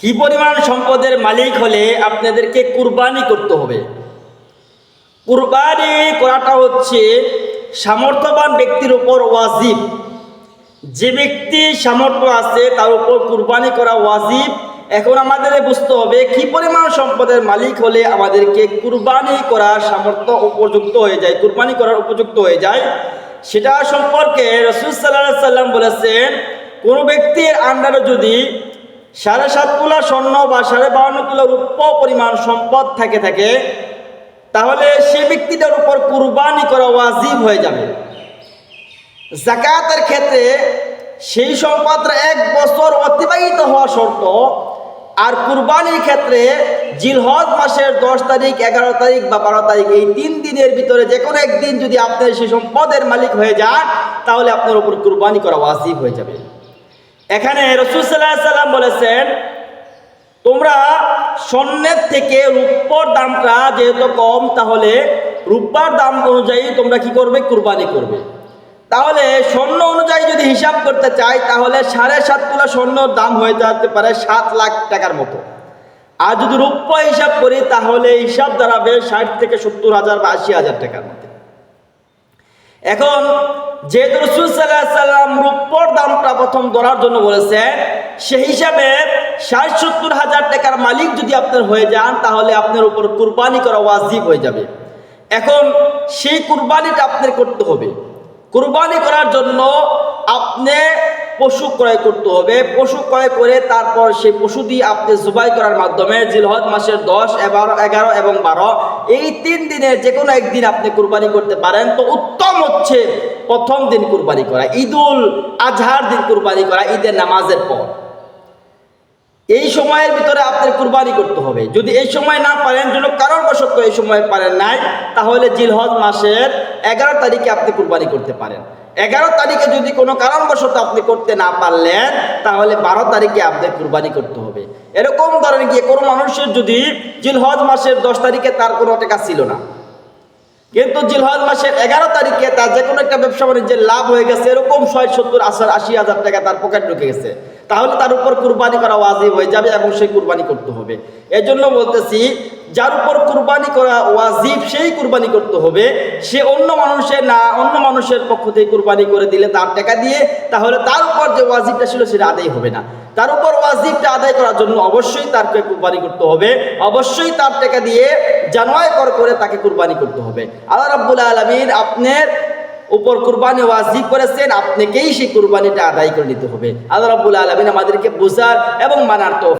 কি পরিমাণ সম্পদের মালিক হলে আপনাদেরকে কুরবানি করতে হবে? কুরবানি করাটা হচ্ছে সামর্থ্যবান ব্যক্তির উপর ওয়াজিব। যে ব্যক্তি সামর্থ্য আছে তার উপর কুরবানি করা ওয়াজিব। এখন আমাদের বুঝতে হবে কি পরিমাণ সম্পদের মালিক হলে আমাদেরকে কুরবানি করার সামর্থ্য উপযুক্ত হয়ে যায়, কুরবানি করার উপযুক্ত হয়ে যায়। সেটা সম্পর্কে রসুল সাল্লাহ সাল্লাম বলেছেন, কোনো ব্যক্তির আন্ডারে যদি সাড়ে সাত তোলা স্বর্ণ বা সাড়ে বাউন্ন তোলা রূপ্য পরিমাণ সম্পদ থাকে থাকে, তাহলে সে ব্যক্তিটার উপর কুরবানি করা ওয়াজিব হয়ে যাবে। জাকাতের ক্ষেত্রে সেই সম্পদটা এক বছর অতিবাহিত হওয়া শর্ত, আর কুরবানির ক্ষেত্রে জিলহজ মাসের দশ তারিখ, এগারো তারিখ বা বারো তারিখ, এই তিন দিনের ভিতরে যে কোনো একদিন যদি আপনি সেই সম্পদের মালিক হয়ে যান, তাহলে আপনার উপর কুরবানি করা ওয়াজিব হয়ে যাবে। এখানে রসুল সাল্লাহ সাল্লাম বলেছেন, তোমরা স্বর্ণের থেকে রূপর দামটা যেহেতু কম, তাহলে রূপার দাম অনুযায়ী তোমরা কি করবে? কুরবানি করবে। তাহলে স্বর্ণ অনুযায়ী যদি হিসাব করতে চাই, তাহলে সাড়ে সাত তোলা স্বর্ণর দাম হয়ে যেতে পারে সাত লাখ টাকার মতো। আর যদি রূপ্য হিসাব করি, তাহলে হিসাব দাঁড়াবে ষাট থেকে সত্তর হাজার বা আশি হাজার টাকার মধ্যে এখন যেহেতু রসুল সাল্লাহ রূপর দামটা প্রথম ধরার জন্য বলেছে সেই হিসাবে ষাট সত্তর হাজার টাকার মালিক যদি আপনার হয়ে যান, তাহলে আপনার উপর কুরবানি করা ওয়াজিব হয়ে যাবে। এখন সেই কুরবানিটা আপনার করতে হবে। কুরবানি করার জন্য আপনি পশু ক্রয় করতে হবে। পশু ক্রয় করে তারপর সেই পশু দিয়ে আপনি জবাই করার মাধ্যমে জিলহজ মাসের দশ, এগারো এগারো এবং বারো এই তিন দিনের যে কোনো একদিন আপনি কুরবানি করতে পারেন। তো উত্তম হচ্ছে প্রথম দিন কুরবানি করা, ঈদুল আজহার দিন কুরবানি করা, ঈদের নামাজের পর। এই সময়ের ভিতরে আপনার কুরবানি করতে হবে। যদি এই সময় না পারেন জন্য কারণবশত এই সময় পারেন নাই, তাহলে জিলহজ মাসের এগারো তারিখে আপনি কুরবানি করতে পারেন। এগারো তারিখে যদি কোনো কারণবশত আপনি করতে না পারলেন, তাহলে বারো তারিখে আপনার কুরবানি করতে হবে। এরকম ধরেন গিয়ে কোনো মানুষের যদি জিলহজ মাসের দশ তারিখে তার কোনো টাকা ছিল না। কিন্তু জিলহজ মাসের এগারো তারিখে তার যে কোনো একটা ব্যবসা বাণিজ্যের লাভ হয়ে গেছে, এরকম ষাট, সত্তর, আশার আশি হাজার টাকা তার পকেট ঢুকে গেছে। তাহলে তার উপর কুরবানি করা ওয়াজিব হয়ে যাবে এবং সেই কুরবানি করতে হবে। এজন্য বলতেছি, যার উপর কুরবানি করা ওয়াজিব, সেই কুরবানি করতে হবে। সে অন্য মানুষের না, অন্য মানুষের পক্ষ থেকে কুরবানি করে দিলে তার টাকা দিয়ে, তাহলে তার উপর যে ওয়াজিবটা ছিল সেটা আদায় হবে না। তার উপর ওয়াজিবটা আদায় করার জন্য অবশ্যই তারকে কুরবানি করতে হবে। অবশ্যই তার টাকা দিয়ে জানোয়ায় কর করে তাকে কুরবানি করতে হবে। আল্লাহ রাব্বুল আলমিন আপনার উপর কুরবানি ওয়াজিব করেছেন, আপনাকেই সেই কুরবানিটা আদায় করে নিতে হবে। আল্লাহ রাব্বুল আলমিন আমাদেরকে বোঝার এবং মানার তো